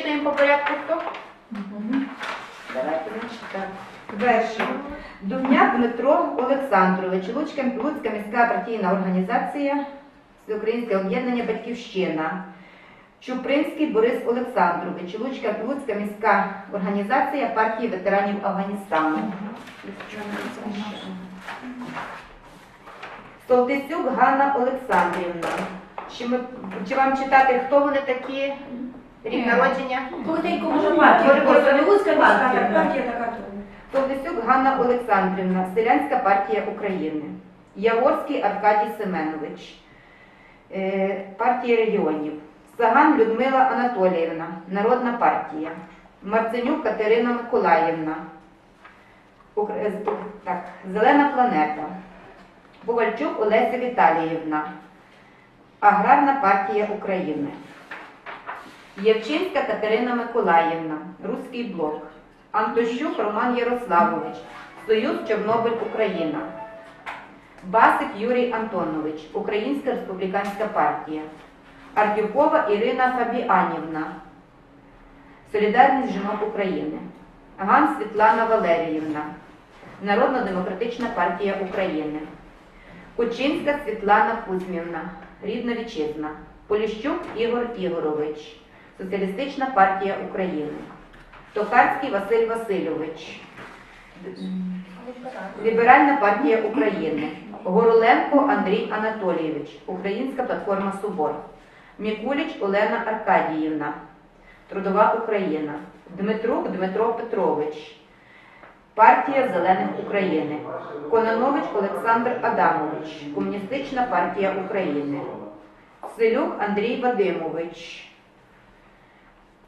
по порядку хто? Давайте значить так. Перше. Думняк Дмитро Олександрович, Луцька, Луцька міська партійна організація, Всеукраїнське об'єднання Батьківщина. Чупринський Борис Олександрович, Луцька, Луцька міська організація партії ветеранів Афганістану. Солтисюк Ганна Олександрівна. Чи, ми, чи вам читати, хто вони такі? Рік народження? Коротенько може партія. Просто партія. Партія така. Солтисюк Ганна Олександрівна, Селянська партія України. Яворський Аркадій Семенович, е, партія регіонів. Саган Людмила Анатоліївна, Народна партія. Марценюк Катерина Миколаївна. Е, Так, Зелена планета. Ковальчук Олеся Віталіївна. Аграрна партія України. Євчинська Катерина Миколаївна, Руський блок. Антощук Роман Ярославович, Союз Чорнобиль Україна. Басик Юрій Антонович, Українська республіканська партія. Артюхова Ірина Фабіанівна, Солідарність жінок України. Ган Світлана Валеріївна, Народно-демократична партія України. Кучинська Світлана Кузьмівна, Рідна Вітчизна. Поліщук Ігор Ігорович, Соціалістична партія України. Токарський Василь Васильович, Ліберальна партія України. Гороленко Андрій Анатолійович, Українська платформа Собор. Мікуліч Олена Аркадіївна, Трудова Україна. Дмитрук Дмитро Петрович, Партія Зелених України. Конанович Олександр Адамович, Комуністична партія України. Селюк Андрій Вадимович.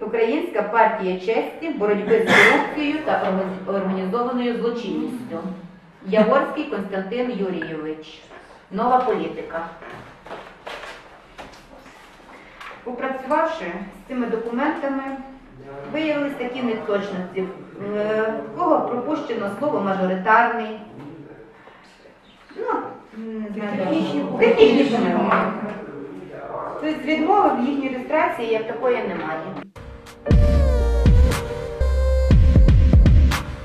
Українська партія честі, боротьби з корупцією та організованою злочинністю. Яворський Константин Юрійович. Нова політика. Попрацювавши з цими документами, виявились такі неточності. Е, В кого пропущено слово мажоритарний. Ну, технічні помилки. Тобто відмови в їхній реєстрації як такої немає. thank you